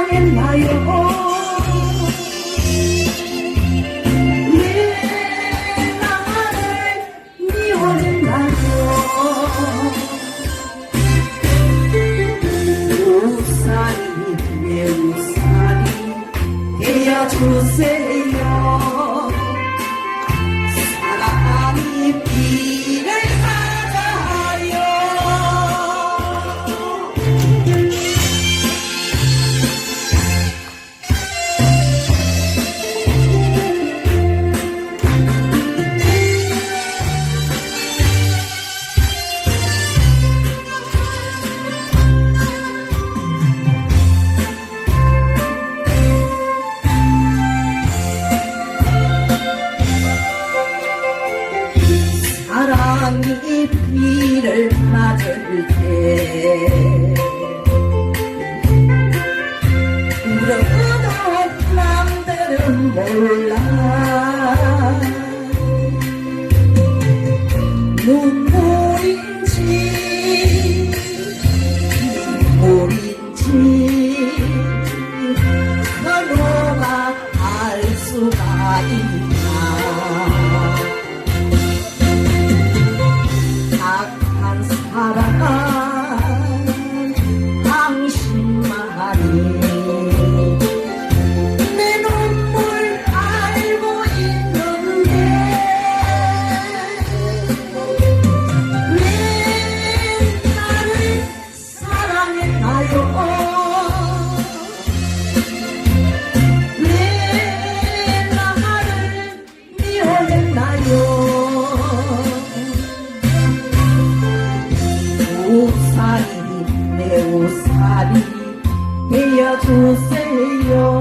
사랑했나요? 미워했나요? 우산이 내 우산이 되어주세요 때 울어도 남들은 몰라. 눈물인지 눈물인지 너가 알 수가 있나 되어주세요